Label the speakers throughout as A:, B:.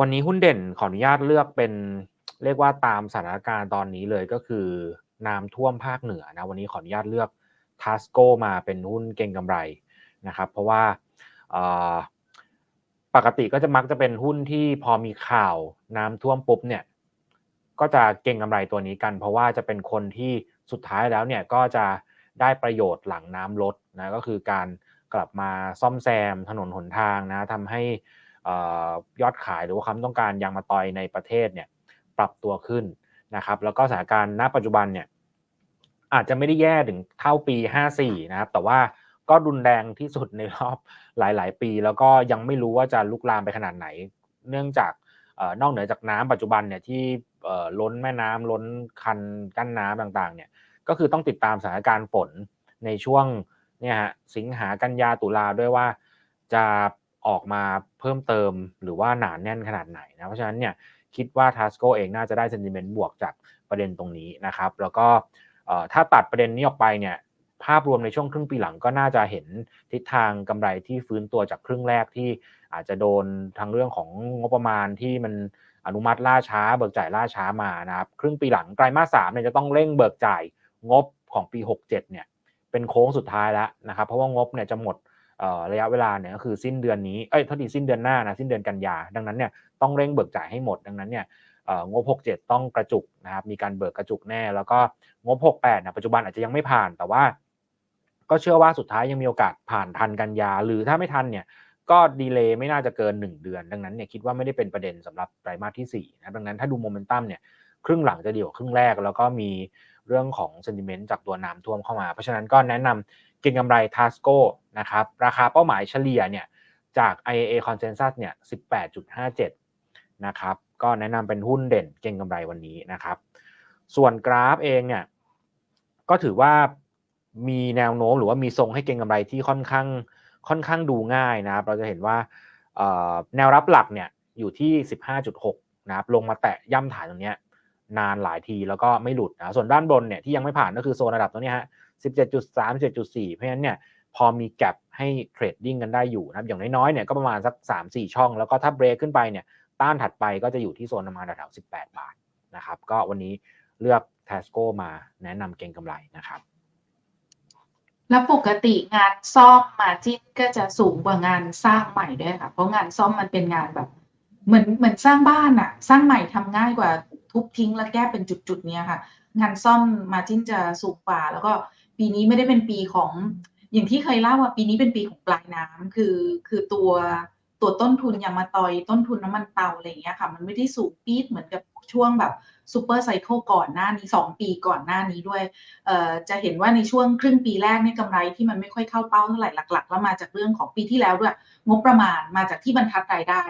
A: วันนี้หุ้นเด่นขออนุญาตเลือกเป็นเรียกว่าตามสถานการณ์ตอนนี้เลยก็คือน้ำท่วมภาคเหนือนะวันนี้ขออนุญาตเลือกทัสโกมาเป็นหุ้นเก่งกำไรนะครับ เพราะว่าปกติก็จะมักจะเป็นหุ้นที่พอมีข่าวน้ำท่วมปุ๊บเนี่ยก็จะเก่งกำไรตัวนี้กัน เพราะว่าจะเป็นคนที่สุดท้ายแล้วเนี่ยก็จะได้ประโยชน์หลังน้ำลดนะก็คือการกลับมาซ่อมแซมถนนหนทางนะทำให้ ยอดขายหรือว่าความต้องการยางมะตอยในประเทศเนี่ยปรับตัวขึ้นนะครับ แล้วก็สถานการณ์ณปัจจุบันเนี่ยอาจจะไม่ได้แย่ถึงเท่าปี 54 นะครับ แต่ว่าก็รุนแรงที่สุดในรอบหลาย ๆ ปี แล้วก็ยังไม่รู้ว่าจะลุกลามไปขนาดไหน เนื่องจากนอกเหนือจากน้ำปัจจุบันเนี่ยที่ล้นแม่น้ำล้นคันกั้นน้ำต่างๆเนี่ยก็คือต้องติดตามสถานการณ์ฝนในช่วงเนี่ยฮะสิงหากันยาตุลาด้วยว่าจะ ออกมาเพิ่มเติมหรือว่าหนานแน่นขนาดไหนนะ เพราะฉะนั้นเนี่ยคิดว่าทัสโกเองน่าจะได้เซนติเมนต์บวกจากประเด็นตรงนี้นะครับ แล้วก็ถ้าตัดประเด็นนี้ออกไปเนี่ยภาพรวมในช่วงครึ่งปีหลังก็น่าจะเห็นทิศทางกำไรที่ฟื้นตัวจากครึ่งแรกที่อาจจะโดนทางเรื่องของงบประมาณที่มันอนุมัติล่าช้า เบิกจ่ายล่าช้ามานะครับ ครึ่งปีหลังไตรมาสสามเนี่ยจะต้องเร่งเบิกจ่ายงบของปี 67เนี่ยเป็นโค้งสุดท้ายแล้วนะครับ เพราะว่างบเนี่ยจะหมด ระยะเวลาเนี่ยก็คือสิ้นเดือนนี้ เอ้ยเท่าที่สิ้นเดือนหน้านะสิ้นเดือนกันยา ดังนั้นเนี่ยต้องเร่งเบิกจ่ายให้หมด ดังนั้นเนี่ยงบ 67 ต้องกระจุกนะครับมีการเบิกกระจุกแน่ แล้วก็งบ 68นะปัจจุบันอาจจะยังไม่ผ่านแต่ว่า ก็เชื่อว่าสุดท้ายยังมีโอกาสผ่านทันกันยา หรือถ้าไม่ทันเนี่ยก็ดีเลย์ไม่น่าจะเกิน 1 เดือน ดังนั้นเนี่ยคิดว่าไม่ได้เป็นประเด็นสำหรับไตรมาสที่4นะดังนั้นถ้าดูโมเมนตัมเนี่ยครึ่งหลังจะดีกว่าครึ่งแรก แล้วก็มีเรื่องของเซนติเมนต์จากตัวน้ำท่วมเข้ามา เพราะฉะนั้นก็แนะนำเก็งกำไรทัสโก นะครับราคาเป้าหมายเฉลี่ยเนี่ยจาก IAA Consensus เนี่ย 18.57 นะครับ ก็แนะนำเป็นหุ้นเด่นเก่งกำไรวันนี้นะครับ ส่วนกราฟเองเนี่ย ก็ถือว่ามีแนวโน้มหรือว่ามีทรงให้เก่งกำไรที่ค่อนข้างค่อนข้างดูง่ายนะครับ เราจะเห็นว่าแนวรับหลักเนี่ยอยู่ที่ 15.6 นะครับ ลงมาแตะย่ำฐานตรงนี้นานหลายทีแล้วก็ไม่หลุดนะ ส่วนด้านบนเนี่ยที่ยังไม่ผ่านก็คือโซนระดับตรงนี้ฮะ 17.3 17.4 เพราะฉะนั้นเนี่ย พอมีแกลบให้เทรดดิ้งกันได้อยู่นะครับอย่างน้อยๆเนี่ยก็ประมาณสัก 3-4 ช่อง แล้วก็ถ้าเบรกขึ้นไปเนี่ยต้านถัดไปก็จะอยู่ที่โซนประมาณแถวๆ18 บาทนะครับก็วันนี้เลือก t ทสโกมาแนะนำเก่งกำไรนะครับ
B: แล้วปกติงานซ่อมมาจิ้นก็จะสูงกว่างานสร้างใหม่ด้วยค่ะ เพราะงานซ่อมมันเป็นงานแบบ เหมือนเหมือนสร้างบ้านอะสร้างใหม่ทำง่ายกว่าทุบทิ้งแล้วแก้เป็นจุดๆเนี้ยค่ะ งานซ่อมมาจิ้นจะสูงกว่า แล้วก็ปีนี้ไม่ได้เป็นปีของ อย่างที่เคยเล่าว่าปีนี้เป็นปีของปลายน้ำคือคือตัวตัวต้นทุนยางมาตอยต้นทุนน้ำมันเตาอะไรอย่างเงี้ยค่ะ มันไม่ได้สูงปี๊ดเหมือนกับช่วงแบบซูเปอร์ไซเคิลก่อนหน้านี้ 2 ปีก่อนหน้านี้ด้วยเอ่อจะเห็นว่าในช่วงครึ่งปีแรกเนี่ยกำไรที่มันไม่ค่อยเข้าเป้าเท่าไหร่หลัก ๆ แล้วมาจากเรื่องของปีที่แล้วด้วย งบประมาณมาจากที่บรรทัดรายได้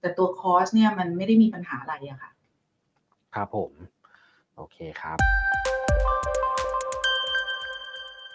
B: แต่ตัวคอสเนี่ยมันไม่ได้มีปัญหาอะไรอะค่ะ
A: ครับผม โอเคครับ